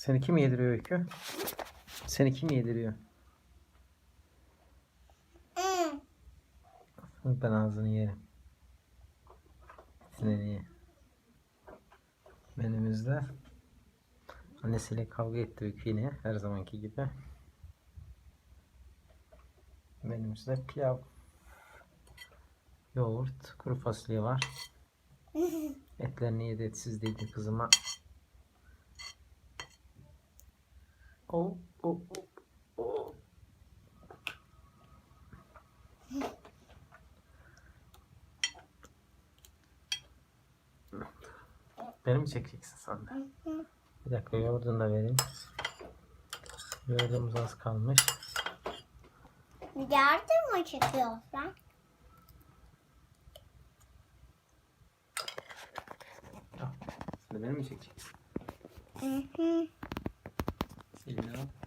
Seni kim yediriyor Öykü? Seni kim yediriyor? Ben ağzını yerim. Sineni ye. Menümüzde annesiyle kavga etti Öykü yine her zamanki gibi. Menümüzde pilav, yoğurt, kuru fasulye var. Etlerini yedi etsiz dedi kızıma. Oh, oh, oh, oh. Beni mi çekeceksin sen de? Bir dakika yoğurdunu da vereyim. Yoğurdumuz az kalmış. Yardım mı. Sen de beni mi çekeceksin? Hı hı. you know?